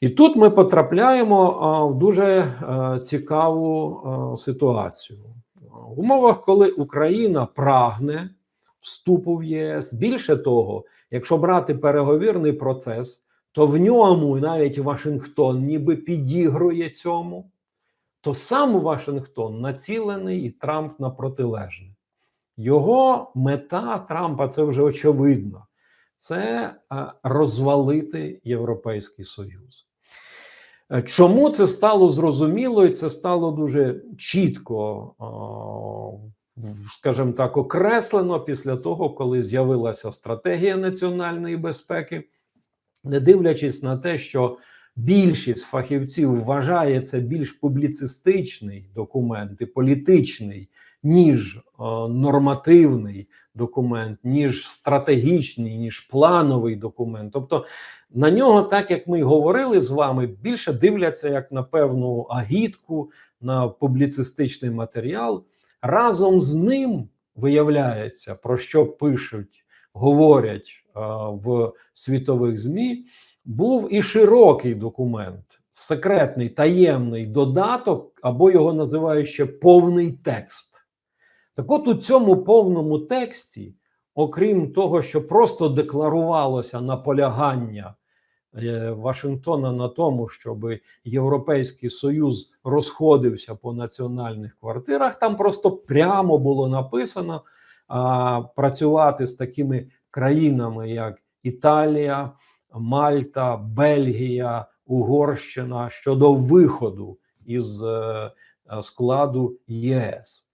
І тут ми потрапляємо в дуже е, цікаву е, ситуацію. В умовах, коли Україна прагне вступу в ЄС, більше того, якщо брати переговірний процес, то в ньому навіть Вашингтон ніби підігрує цьому, то сам Вашингтон націлений і Трамп на протилежне. Його мета Трампа це вже очевидно. Це е, розвалити Європейський Союз. Е, Чому це стало зрозуміло, і це стало дуже чітко, е, скажімо так, окреслено після того, коли з'явилася стратегія національної безпеки, не дивлячись на те, що більшість фахівців вважає це більш публіцистичний документ і політичний, ніж е, нормативний документ, ніж стратегічний, ніж плановий документ. Тобто на нього, так як ми й говорили з вами, більше дивляться як на певну агітку, на публіцистичний матеріал. Разом з ним виявляється, про що пишуть, говорять е, в світових ЗМІ, був і широкий документ, секретний таємний додаток, або його називають ще повний текст. Так от у цьому повному тексті, окрім того, що просто декларувалося наполягання е, Вашингтона на тому, щоб Європейський Союз розходився по національних квартирах, там просто прямо було написано а, працювати з такими країнами, як Італія, Мальта, Бельгія, Угорщина щодо виходу із е, складу ЄС.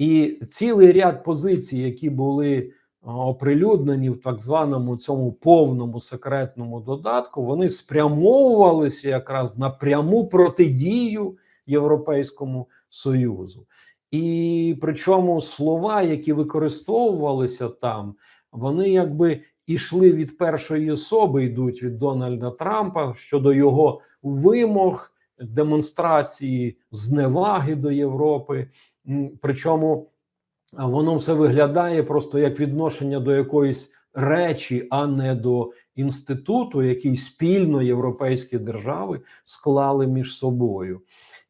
І цілий ряд позицій, які були оприлюднені в так званому цьому повному секретному додатку, вони спрямовувалися якраз на пряму протидію Європейському Союзу. І причому слова, які використовувалися там, вони якби ішли від першої особи, йдуть від Дональда Трампа щодо його вимог, демонстрації зневаги до Європи. Причому воно все виглядає просто як відношення до якоїсь речі, а не до інституту, який спільно європейські держави склали між собою.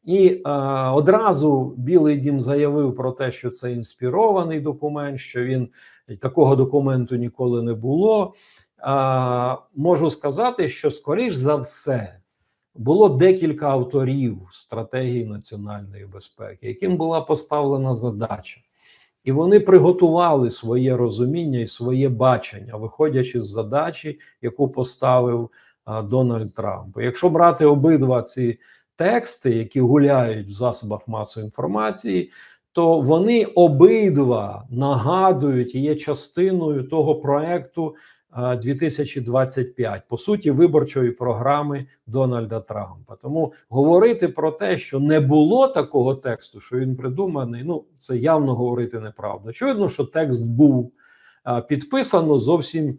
І е, одразу Білий Дім заявив про те, що це інспірований документ, що він такого документу ніколи не було. Е, можу сказати, що скоріш за все було декілька авторів стратегії національної безпеки, яким була поставлена задача. І вони приготували своє розуміння і своє бачення, виходячи з задачі, яку поставив а, Дональд Трамп. Якщо брати обидва ці тексти, які гуляють в засобах масової інформації, то вони обидва нагадують і є частиною того проекту 2025, по суті, виборчої програми Дональда Трампа. Тому говорити про те, що не було такого тексту, що він придуманий, ну це явно говорити неправду. Очевидно, що текст був підписано зовсім,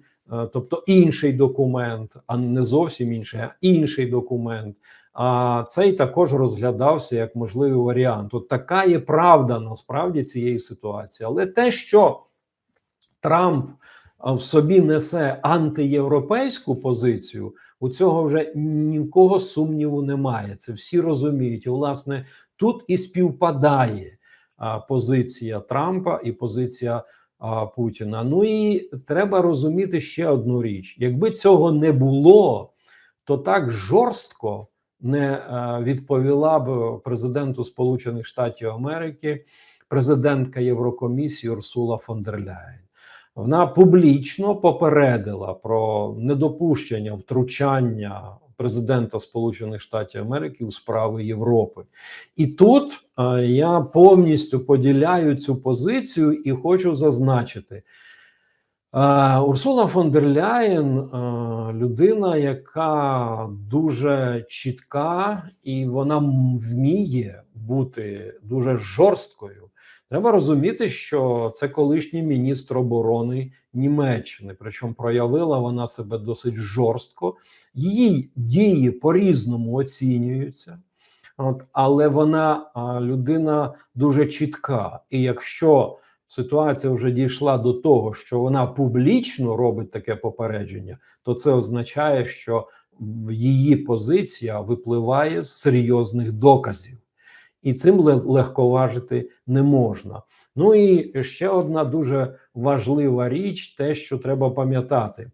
тобто інший документ, а не зовсім інший, а інший документ. А цей також розглядався як можливий варіант. От така є правда насправді цієї ситуації. Але те, що Трамп в собі несе антиєвропейську позицію, у цього вже ні в кого сумніву немає. Це всі розуміють. І, власне, тут і співпадає позиція Трампа і позиція Путіна. Ну і треба розуміти ще одну річ: якби цього не було, то так жорстко не е, відповіла б президенту Сполучених Штатів Америки президентка Єврокомісії Урсула фон дер Ляєн. Вона публічно попередила про недопущення втручання президента Сполучених Штатів Америки у справи Європи. І тут е, я повністю поділяю цю позицію і хочу зазначити. Е, Урсула фон дер Ляєн е, людина, яка дуже чітка, і вона вміє бути дуже жорсткою. Треба розуміти, що це колишній міністр оборони Німеччини. Причому проявила вона себе досить жорстко. Її дії по-різному оцінюються, от, але вона людина дуже чітка. І якщо ситуація вже дійшла до того, що вона публічно робить таке попередження, то це означає, що її позиція випливає з серйозних доказів, і цим ле- легковажити не можна. Ну і ще одна дуже важлива річ, те, що треба пам'ятати.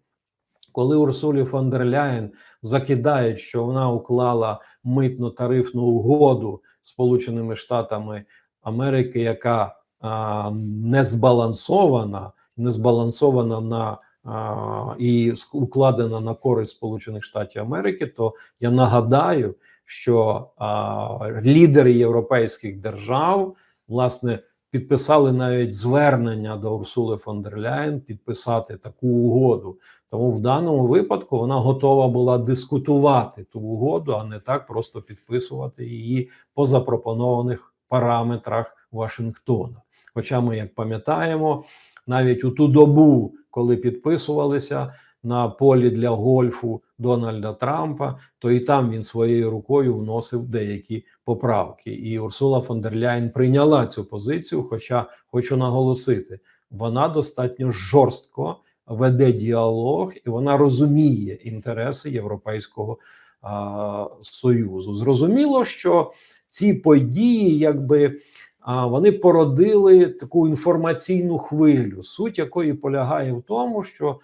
Коли Урсулі фон дер Ляєн закидають, що вона уклала митно-тарифну угоду Сполученими Штатами Америки, яка а, не збалансована, не збалансована на а, і укладена на користь Сполучених Штатів Америки, то я нагадаю, що а, лідери європейських держав власне підписали навіть звернення до Урсули фон дер Ляєн підписати таку угоду. Тому в даному випадку вона готова була дискутувати ту угоду, а не так просто підписувати її по запропонованих параметрах Вашингтона. Хоча ми, як пам'ятаємо, навіть у ту добу, коли підписувалися на полі для гольфу Дональда Трампа, то і там він своєю рукою вносив деякі поправки. І Урсула фон дер Ляйн прийняла цю позицію. Хоча хочу наголосити, вона достатньо жорстко веде діалог, і вона розуміє інтереси Європейського а, союзу. Зрозуміло, що ці події, якби а, вони породили таку інформаційну хвилю, суть якої полягає в тому, що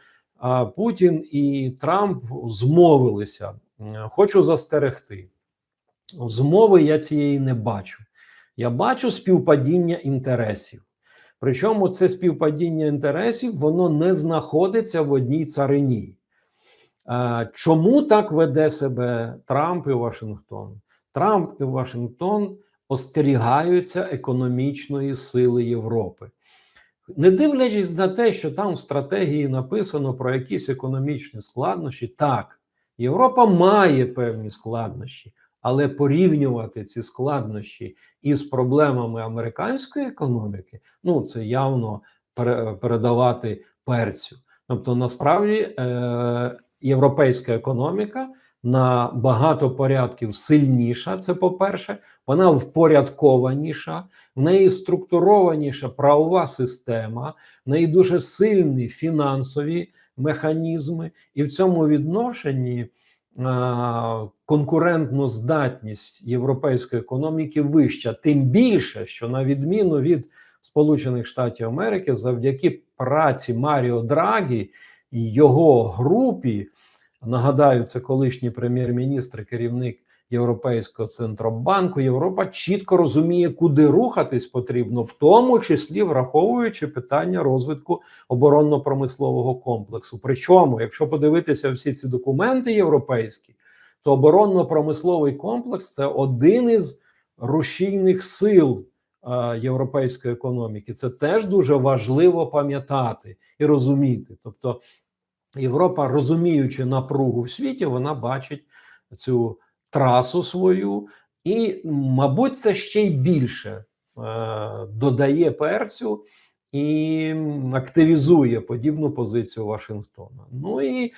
Путін і Трамп змовилися. Хочу застерегти. Змови я цієї не бачу. Я бачу співпадіння інтересів. Причому це співпадіння інтересів воно не знаходиться в одній царині. Чому так веде себе Трамп і Вашингтон? Трамп і Вашингтон остерігаються економічної сили Європи. Не дивлячись на те, що там в стратегії написано про якісь економічні складнощі, так, Європа має певні складнощі, але порівнювати ці складнощі із проблемами американської економіки, ну це явно передавати перцю. Тобто, насправді, е, європейська економіка на багато порядків сильніша. Це по-перше, вона впорядкованіша, в неї структурованіша правова система, в неї дуже сильні фінансові механізми, і в цьому відношенні конкурентну здатність європейської економіки вища, тим більше, що на відміну від Сполучених Штатів Америки, завдяки праці Маріо Драгі і його групі, нагадаю, це колишній прем'єр-міністр, керівник Європейського центробанку, Європа чітко розуміє, куди рухатись потрібно, в тому числі враховуючи питання розвитку оборонно-промислового комплексу. Причому, якщо подивитися всі ці документи європейські, то оборонно-промисловий комплекс це один із рушійних сил європейської економіки. Це теж дуже важливо пам'ятати і розуміти. Тобто, Європа, розуміючи напругу в світі, вона бачить цю трасу свою, і, мабуть, це ще й більше е, додає перцю і активізує подібну позицію Вашингтона. Ну і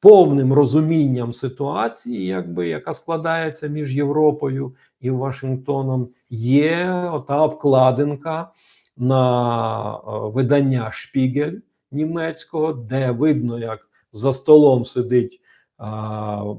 повним розумінням ситуації, якби яка складається між Європою і Вашингтоном, є ота обкладинка на е, видання Шпігель німецького, де видно, як за столом сидить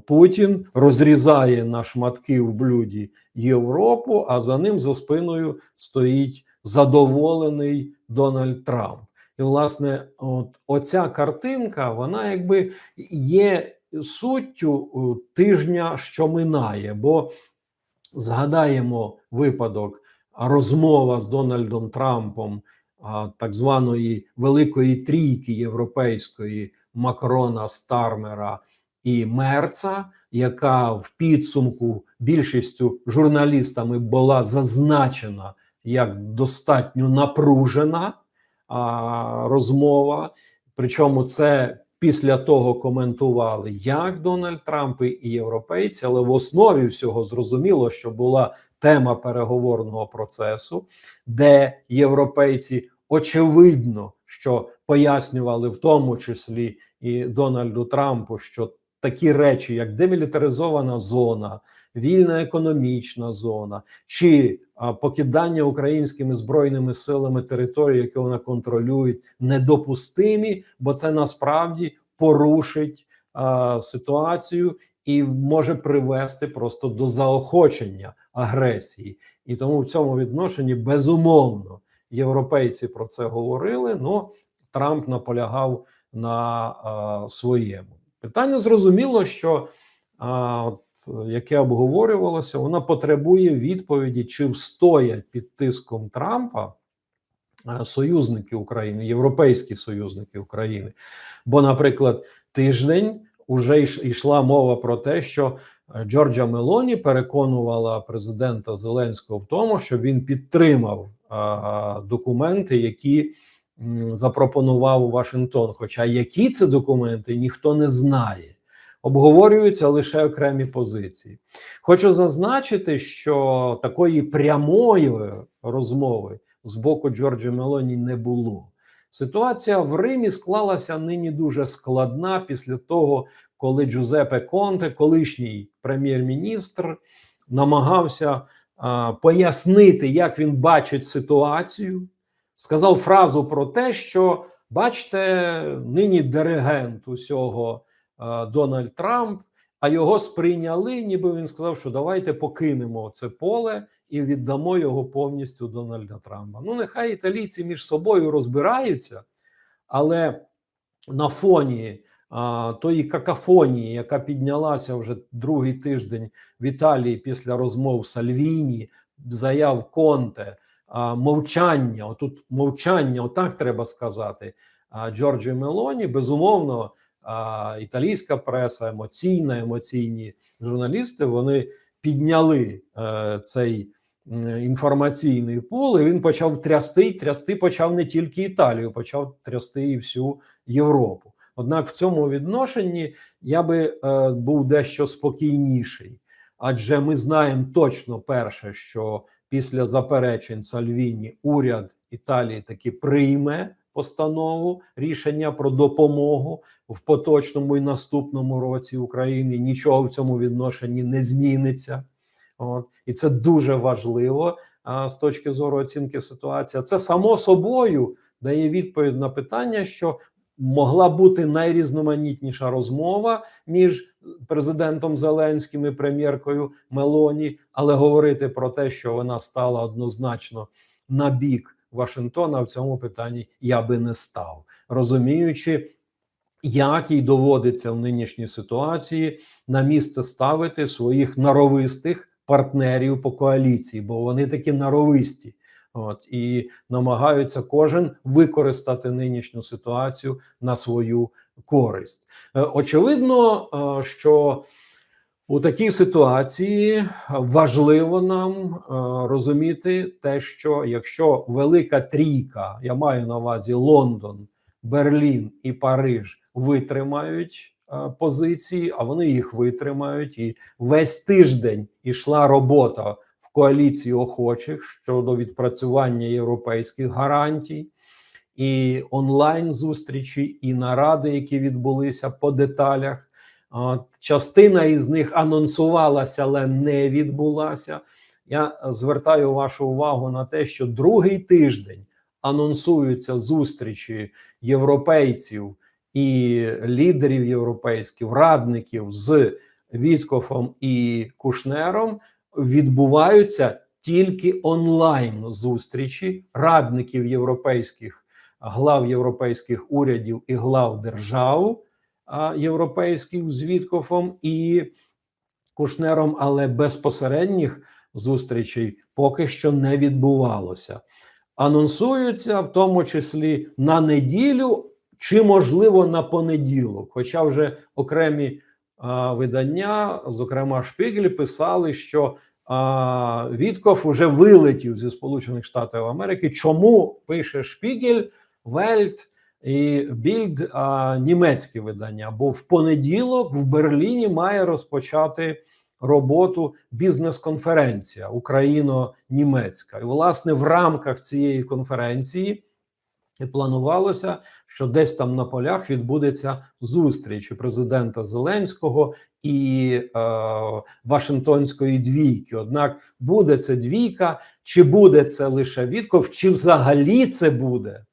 Путін, розрізає на шматки в блюді Європу, а за ним за спиною стоїть задоволений Дональд Трамп. І, власне, от оця картинка, вона якби є суттю тижня, що минає, бо згадаємо випадок розмова з Дональдом Трампом так званої Великої трійки європейської Макрона, Стармера і Мерца, яка в підсумку більшістю журналістами була зазначена як достатньо напружена а, розмова. Причому це після того коментували як Дональд Трамп і європейці, але в основі всього зрозуміло, що була тема переговорного процесу, де європейці очевидно, що пояснювали в тому числі і Дональду Трампу, що такі речі, як демілітаризована зона, вільна економічна зона чи покидання українськими збройними силами території, які вона контролює, недопустимі, бо це насправді порушить а, ситуацію і може привести просто до заохочення агресії. І тому в цьому відношенні безумовно європейці про це говорили. Ну Трамп наполягав на а, своєму питання. Зрозуміло, що а, от, яке обговорювалося, вона потребує відповіді, чи встоять під тиском Трампа союзники України, європейські союзники України. Бо, наприклад, тиждень уже йшла мова про те, що Джорджа Мелоні переконувала президента Зеленського в тому, що він підтримав а, документи, які запропонував Вашингтон. Хоча які це документи, ніхто не знає. Обговорюються лише окремі позиції. Хочу зазначити, що такої прямої розмови з боку Джорджа Мелоні не було. Ситуація в Римі склалася нині дуже складна після того, коли Джузепе Конте, колишній прем'єр-міністр, намагався а, пояснити, як він бачить ситуацію. Сказав фразу про те, що бачите, нині диригент усього а, Дональд Трамп, а його сприйняли, ніби він сказав, що давайте покинемо це поле і віддамо його повністю Дональда Трампа. Ну, нехай італійці між собою розбираються, але на фоні тої какафонії, яка піднялася вже другий тиждень в Італії після розмов Сальвіні, заяв Конте, мовчання, отут мовчання, отак треба сказати. Джорджі Мелоні, безумовно, італійська преса, емоційна, емоційні журналісти, вони підняли е, цей інформаційний пул, і він почав трясти, трясти почав не тільки Італію, почав трясти і всю Європу. Однак в цьому відношенні я би е, був дещо спокійніший, адже ми знаємо точно перше, що після заперечень Сальвіні уряд Італії таки прийме постанову рішення про допомогу в поточному і наступному році Україні. Нічого в цьому відношенні не зміниться. От і це дуже важливо а, з точки зору оцінки ситуації. Це само собою дає відповідь на питання, що могла бути найрізноманітніша розмова між президентом Зеленським і прем'єркою Мелоні, але говорити про те, що вона стала однозначно на бік Вашингтона в цьому питанні я би не став, розуміючи. Як їй доводиться в нинішній ситуації на місце ставити своїх наровистих партнерів по коаліції, бо вони такі наровисті, от і намагаються кожен використати нинішню ситуацію на свою користь. Е, очевидно, е, що у такій ситуації важливо нам е, розуміти те, що якщо велика трійка, я маю на увазі Лондон, Берлін і Париж витримають позиції, а вони їх витримають. І весь тиждень ішла робота коаліції охочих щодо відпрацювання європейських гарантій, і онлайн зустрічі, і наради, які відбулися по деталях. Частина із них анонсувалася, але не відбулася. Я звертаю вашу увагу на те, що другий тиждень анонсуються зустрічі європейців і лідерів європейських радників з Віткофом і Кушнером відбуваються тільки онлайн зустрічі радників європейських глав європейських урядів і глав держав європейських з Віткофом і Кушнером, але безпосередніх зустрічей поки що не відбувалося. Анонсуються в тому числі на неділю чи можливо на понеділок. Хоча вже окремі видання, зокрема Шпігель, писали, що Вітков уже вилетів зі Сполучених Штатів Америки. Чому пише Шпігель, Вельт і Більд німецькі видання? Бо в понеділок в Берліні має розпочати. Роботу бізнес-конференція Україно-німецька, і власне в рамках цієї конференції і планувалося, що десь там на полях відбудеться зустріч президента Зеленського і е, Вашингтонської двійки. Однак буде це двійка, чи буде це лише Вітков, чи взагалі це буде?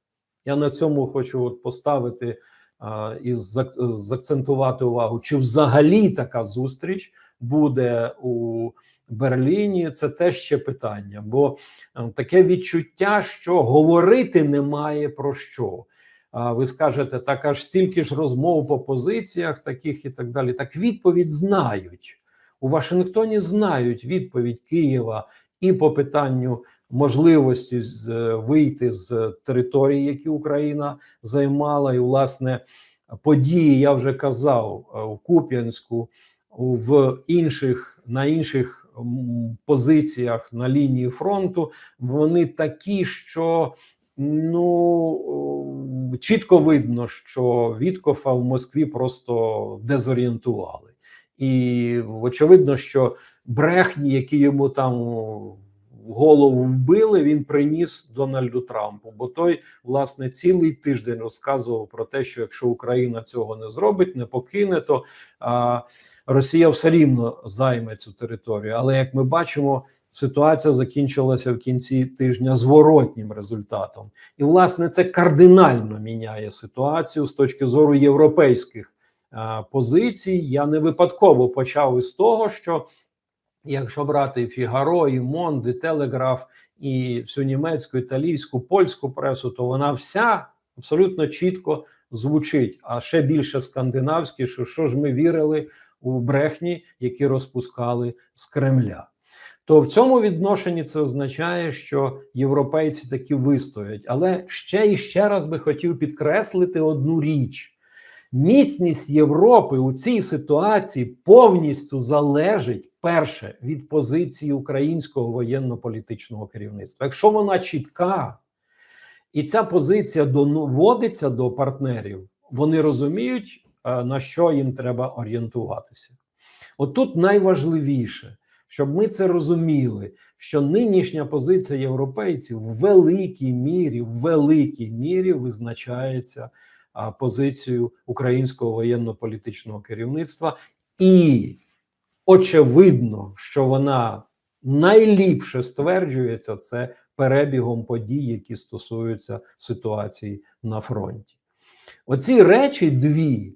Я на цьому хочу от поставити а, і закцентувати увагу, чи взагалі така зустріч буде у Берліні. Це теж ще питання, бо е, таке відчуття, що говорити немає про що. А ви скажете, так аж стільки ж розмов по позиціях таких і так далі. Так відповідь знають у Вашингтоні. Знають відповідь Києва і по питанню можливості е, вийти з території, які Україна займала, і власне події я вже казав е, в Куп'янську, в інших на інших позиціях на лінії фронту. Вони такі, що ну чітко видно, що Віткофа в Москві просто дезорієнтували, і очевидно, що брехні, які йому там в голову вбили, він приніс Дональду Трампу. Бо той, власне, цілий тиждень розказував про те, що якщо Україна цього не зробить, не покине, то а, Росія все рівно займе цю територію. Але як ми бачимо, ситуація закінчилася в кінці тижня зворотнім результатом. І, власне, це кардинально міняє ситуацію з точки зору європейських позицій. Я не випадково почав із того, що якщо брати Фігаро, і Монд, і Телеграф, і всю німецьку, італійську, польську пресу, то вона вся абсолютно чітко звучить. А ще більше скандинавські, що що ж ми вірили у брехні, які розпускали з Кремля. То в цьому відношенні це означає, що європейці таки вистоять. Але ще і ще раз би хотів підкреслити одну річ: міцність Європи у цій ситуації повністю залежить перше від позиції українського воєнно-політичного керівництва. Якщо вона чітка, і ця позиція доводиться до партнерів, вони розуміють, е, на що їм треба орієнтуватися. От тут найважливіше, щоб ми це розуміли, що нинішня позиція європейців в великій мірі, в великій мірі визначається позицією українського воєнно-політичного керівництва, і очевидно, що вона найліпше стверджується це перебігом подій, які стосуються ситуації на фронті. Оці речі дві,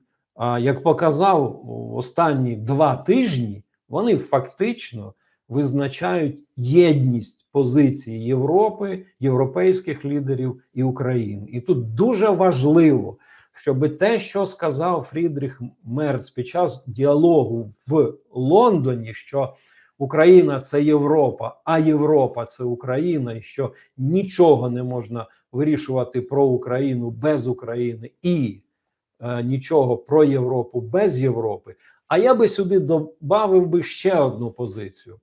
як показав останні два тижні, вони фактично визначають єдність позиції Європи, європейських лідерів і України. І тут дуже важливо, щоб те, що сказав Фрідріх Мерц під час діалогу в Лондоні, що Україна це Європа, а Європа це Україна, і що нічого не можна вирішувати про Україну без України і е, нічого про Європу без Європи. А я би сюди додав би ще одну позицію.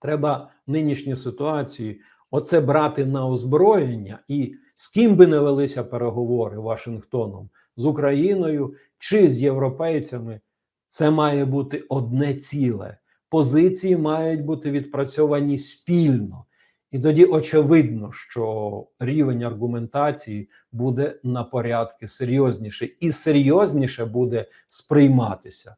Треба в ситуації оце брати на озброєння, і з ким би не велися переговори Вашингтоном з Україною чи з європейцями, це має бути одне ціле. Позиції мають бути відпрацьовані спільно. І тоді очевидно, що рівень аргументації буде на порядки серйозніше, і серйозніше буде сприйматися.